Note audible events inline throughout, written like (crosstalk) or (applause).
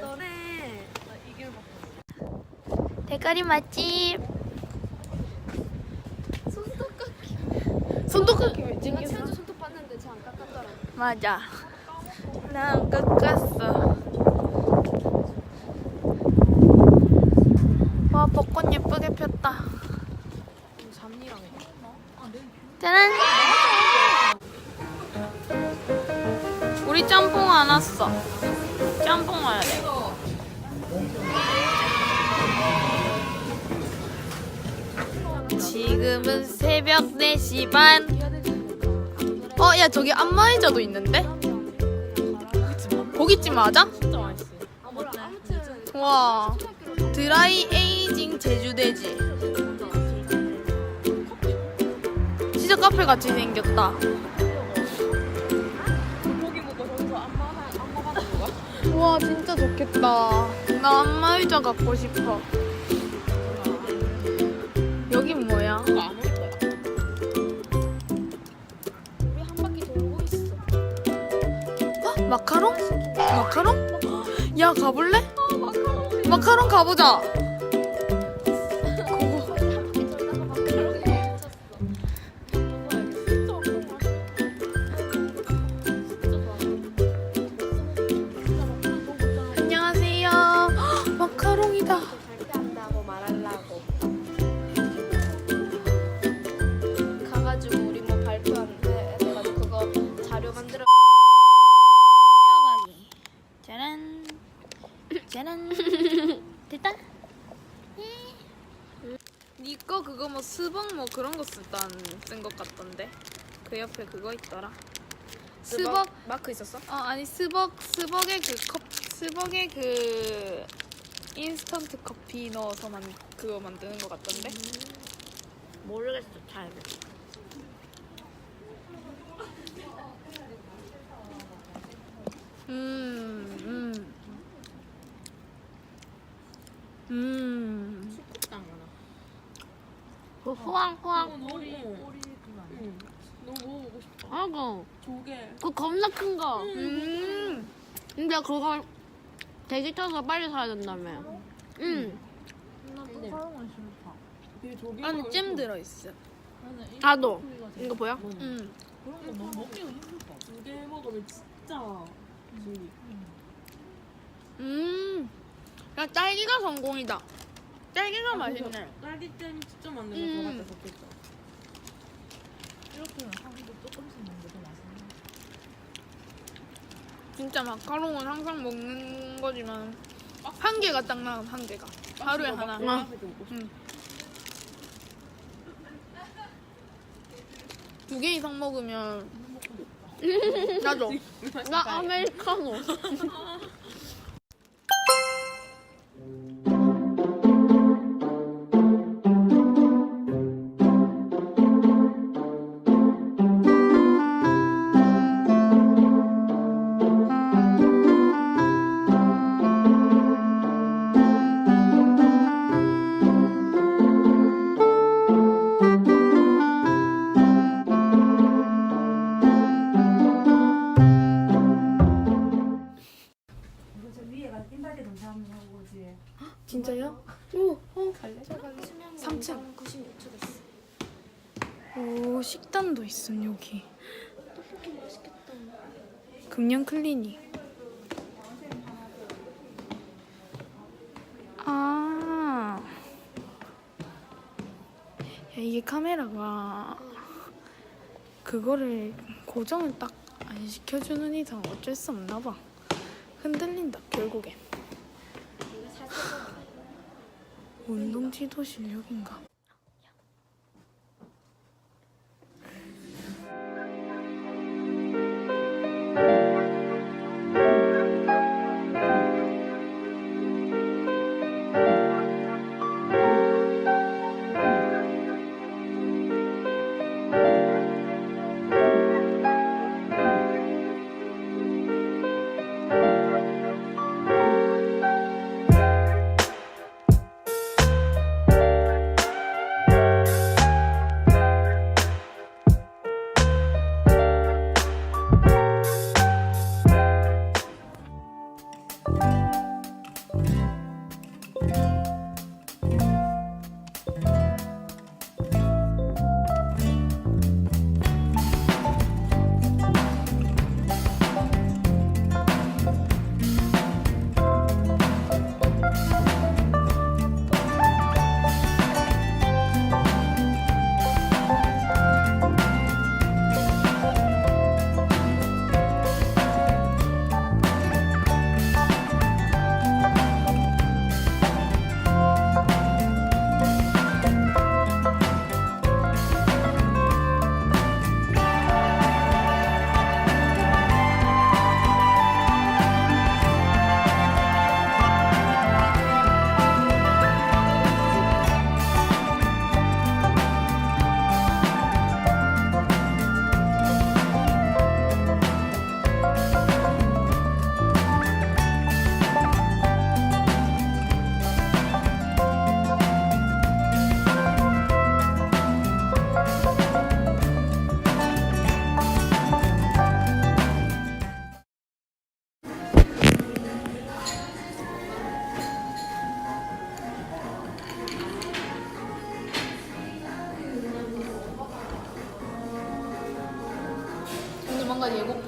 너네 대가리 맛집. 손톱 깎기. 손톱 깎기 왜 내가 찍겠어? 손톱 봤는데 쟤안 깎았더라. 맞아. 나안 깎았어. 짬뽕 와야 돼. 지금은 새벽 4시 반. 어, 야, 저기 안마의자도 있는데? 고깃집 맞아? 진짜 맛있어. 와, 드라이 에이징 제주돼지. 진짜 카페 같이 생겼다. 거야? 와, 진짜 좋겠다. 나 안마 의자 갖고 싶어. 여긴 뭐야? 이거 안 올 거야. 우리 한 바퀴 돌고 있어. 어? 마카롱? 마카롱? 야, 가볼래? 아. 마카롱 가보자. 짜란. 짜란. (laughs) 됐다. 니거 그거 뭐 스벅 뭐 그런 거 쓰던 쓴것 같던데. 그 옆에 그거 있더라. 스벅 마크 있었어? 어 아니 스벅 스벅의 그컵 스벅의 그 인스턴트 커피 넣어서 만 그거 만드는 것 같던데. 모르겠어 잘음 음. 음. 식당 하나 그 후황 후황. 너무 응. 너무 먹어보고 싶다 아고 조개 그 겁나 큰 거. 음. 근데 그거 대기 타서 빨리 사야 된다며. 응. 이 조개 안에 잼 들어 있어. 나도. 이거 보여? 음. 그런 거 너무 먹기가 힘들다 조개 먹으면 진짜 지 음. 야 딸기가 성공이다. 딸기가 맛있네. 딸기잼 직접 음. 만든 거 들어갈 때 좋겠다 진짜 마카롱은 항상 먹는 거지만 한 개가 딱 나온 한 개가 하루에 하나. 아. 응. 두 개 이상 먹으면 나도. (laughs) 나 아메리카노. (laughs) 위에가 흰발대 동사하고 오지. 진짜요? 오, 어. 수면 3층. 96초 됐어 오 식단도 있음 여기. 떡볶이 맛있겠다 금년 클리닉. 아. 야, 이게 카메라가 그거를 고정을 딱 안 시켜주는 이상 어쩔 수 없나 봐. 흔들린다 결국엔. 운동 지도실 여긴가?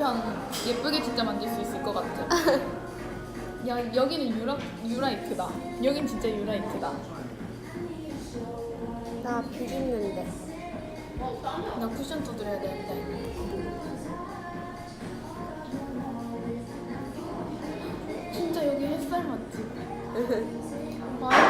예고편 예쁘게 진짜 만들 수 있을 것 같아. (laughs) 야 여기는 유라 유라이트다. 여긴 진짜 유라이트다. 나 비빔는데. 나 쿠션 두드려야 되는데. 진짜 여기 햇살 맞지? (laughs) 와.